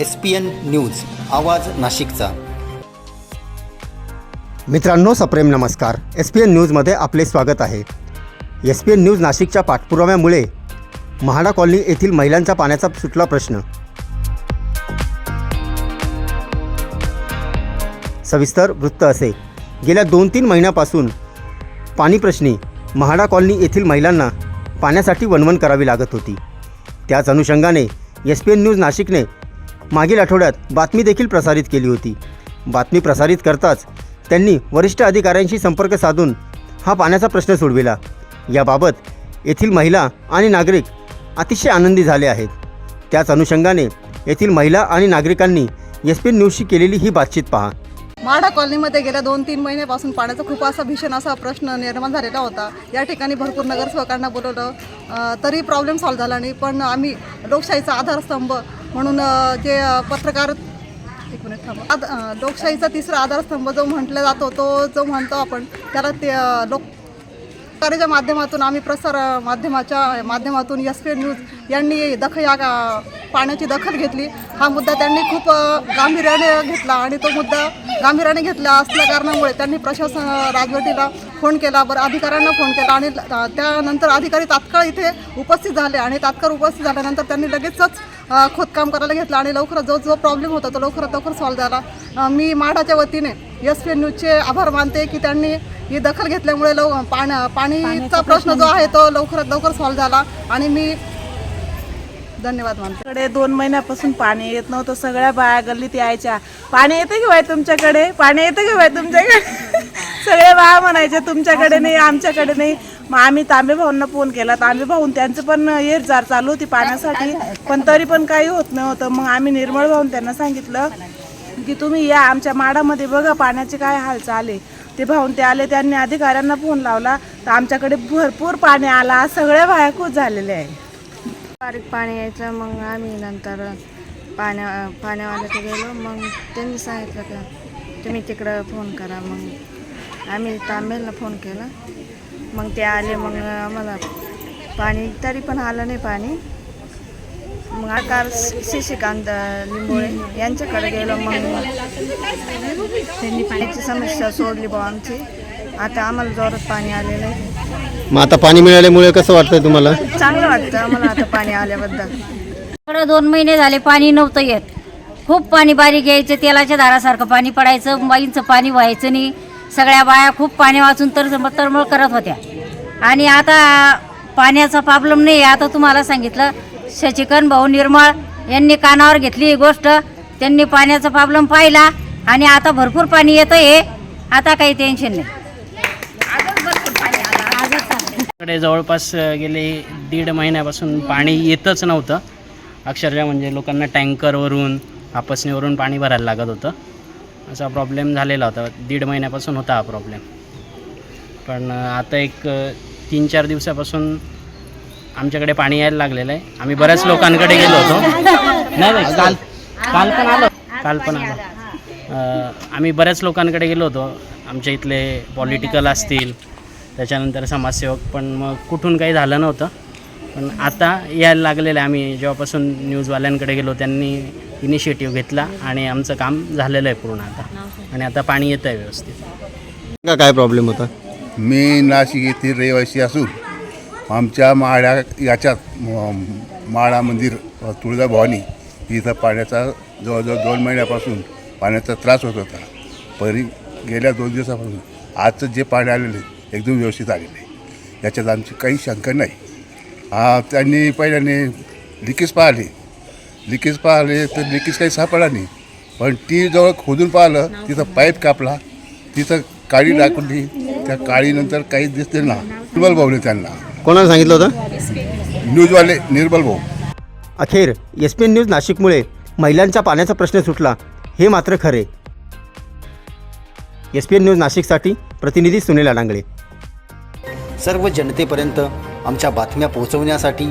S P N news आवाज नाशिकचा. मित्रांनो सप्रेम नमस्कार. एस पी एन न्यूजमध्ये आपले स्वागत आहे. एस पी एन न्यूज नाशिकच्या पाठपुराव्यामुळे महाडा कॉलनी येथील महिलांचा पाण्याचा सुटला प्रश्न. सविस्तर वृत्त असे. गेल्या दोन तीन महिन्यापासून पाणीप्रश्नी महाडा कॉलनी येथील महिलांना पाण्यासाठी वणवण करावी लागत होती. त्याच अनुषंगाने एस पी एन न्यूज नाशिकने मागील आठवड्यात बातमी देखील प्रसारित केली होती. बातमी प्रसारित करताच त्यांनी वरिष्ठ अधिकाऱ्यांशी संपर्क साधून हा पाण्याचा प्रश्न सोडविला. याबाबत येथील महिला आणि नागरिक अतिशय आनंदी झाले आहेत. त्याच अनुषंगाने येथील महिला आणि नागरिकांनी एस पी न्यूजशी केलेली ही बातचीत पहा. माढा कॉलनीमध्ये गेल्या दोन तीन महिन्यापासून पाण्याचा खूप असा भीषण असा प्रश्न निर्माण झालेला होता. या ठिकाणी भरपूर नगरसेवकांना बोलवलं. तरी प्रॉब्लेम सॉल्व्ह झाला नाही पण आम्ही लोकशाहीचा आधारस्तंभ म्हणून जे पत्रकार एक मिनिट थांबा. आद- लोकशाहीचा तिसरा आधारस्तंभ जो म्हटला जातो तो जो म्हणतो आपण त्याला ते लोक कार्याच्या माध्यमातून आम्ही प्रसार माध्यमाच्या माध्यमातून एस पी न्यूज यांनी दख या गा- पाण्याची दखल घेतली. हा मुद्दा त्यांनी खूप गांभीर्याने घेतला आणि तो मुद्दा गांभीर्याने घेतला असल्या कारणामुळे त्यांनी प्रशासन राजवटीला फोन केला बरं अधिकाऱ्यांना फोन केला आणि त्यानंतर अधिकारी तात्काळ इथे उपस्थित झाले आणि तात्काळ उपस्थित झाल्यानंतर त्यांनी लगेचच खोदकाम करायला घेतलं आणि लवकरच जो जो प्रॉब्लेम होता तो लवकरात लवकर सॉल्व्ह झाला. मी माढाच्या वतीने एस पी न्यूजचे आभार मानते की त्यांनी ही दखल घेतल्यामुळे लव पाण्या पाणीचा प्रश्न जो आहे तो लवकरात लवकर सॉल्व्ह झाला आणि मी धन्यवाद मानते. कडे दोन महिन्यापासून पाणी येत नव्हतं सगळ्या बाया गल्लीत यायच्या. पाणी येतं की बाय तुमच्याकडे? पाणी येतं की बाय तुमच्याकडे? सगळ्या बाया म्हणायच्या तुमच्याकडे नाही आमच्याकडे नाही. मग आम्ही तांबे भाऊंना फोन केला. तांबे भाऊन त्यांचं पण येरजार चालू होती पाण्यासाठी. पण तरी पण काही होत नव्हतं. मग आम्ही निर्मळ भाऊन त्यांना सांगितलं की तुम्ही या आमच्या माडामध्ये बघा पाण्याचे काय हाल चाले ते भाऊन ते आले त्यांनी अधिकाऱ्यांना फोन लावला. तर आमच्याकडे भरपूर पाणी आला. सगळ्या बाया खूप झालेल्या आहे बारीक पाणी यायचं मग आम्ही नंतर पाण्या पाण्यावाल्याकडे गेलो. मग त्यांनी सांगितलं का तुम्ही तिकडं फोन करा मग आम्ही तांबेलला फोन केला. मग ते आले मग आम्हाला पाणी तरी पण आलं नाही पाणी. मग आकार शशिकांत लिंबोळे यांच्याकडे गेलो मग त्यांनी पाण्याची समस्या सोडली बा आमची. आता आम्हाला जोरात पाणी आलेलं आहे मग आता पाणी मिळाल्यामुळे कसं वाटतंय तुम्हाला? चांगलं वाटतं आम्हाला आता पाणी आल्याबद्दल. दोन महिने झाले पाणी नव्हतं येत. खूप पाणी बारीक यायचं तेलाच्या दारासारखं पाणी पडायचं बाईंचं पाणी व्हायचं नाही. सगळ्या बाया खूप पाणी वाचून तर तरमळ करत होत्या. आणि आता पाण्याचा प्रॉब्लेम नाही आता तुम्हाला सांगितलं शशिकन भाऊ निर्मळ यांनी कानावर घेतली ही गोष्ट त्यांनी पाण्याचा प्रॉब्लेम पाहिला आणि आता भरपूर पाणी येतं आहे आता काही टेन्शन नाही. कडे जवळपास गेले दीड महिन्यापासून पाणी येतच नव्हतं. अक्षरशः म्हणजे लोकांना टँकरवरून आपसणीवरून पाणी भरायला लागत होतं. असा प्रॉब्लेम झालेला होता. दीड महिन्यापासून होता हा प्रॉब्लेम पण आता एक तीन चार दिवसापासून आमच्याकडे पाणी यायला लागलेलं आहे. आम्ही बऱ्याच लोकांकडे गेलो होतो. नाही नाही काल काल पण आलो. काल पण आलो. आम्ही बऱ्याच लोकांकडे गेलो होतो. आमच्या इथले पॉलिटिकल असतील त्याच्यानंतर समाजसेवक पण मग कुठून काही झालं नव्हतं. पण आता यायला लागलेलं आहे. आम्ही जेव्हापासून न्यूजवाल्यांकडे गेलो त्यांनी इनिशिएटिव्ह घेतला आणि आमचं काम झालेलं आहे पूर्ण आता. आणि आता पाणी येतं आहे व्यवस्थित. का काय प्रॉब्लेम होता? मी नाशिक येथील रहिवासी असून आमच्या माळ्या याच्यात माळा मंदिर तुळजाभवानी इथं पाण्याचा जवळजवळ दोन महिन्यापासून पाण्याचा त्रास होत होता. परी गेल्या दोन दिवसापासून आजचं जे पाणी आलेलं आहे एकदम व्यवस्थित आलेलं आहे. याच्यात आमची काही शंका नाही. त्यांनी पहिल्याने लिकेज पाहिले. लिकेज पाहिले तर लिकेज काही सापडला नाही. पण ती जवळ खोदून पाहिलं तिथं पाईप कापला तिथं काळी दाखवली त्या काळीनंतर काहीच दिसते ना निर्बल भाऊने त्यांना. कोणाला सांगितलं होतं? न्यूजवाले निर्बल भाऊ. अखेर एस पी एन न्यूज नाशिकमुळे महिलांच्या पाण्याचा प्रश्न सुटला. हे मात्र खरे. एस पी एन न्यूज नाशिकसाठी प्रतिनिधी सुनील अडांगळे सर्व जनतेपर्यंत आमच्या बातम्या पोहोचवण्यासाठी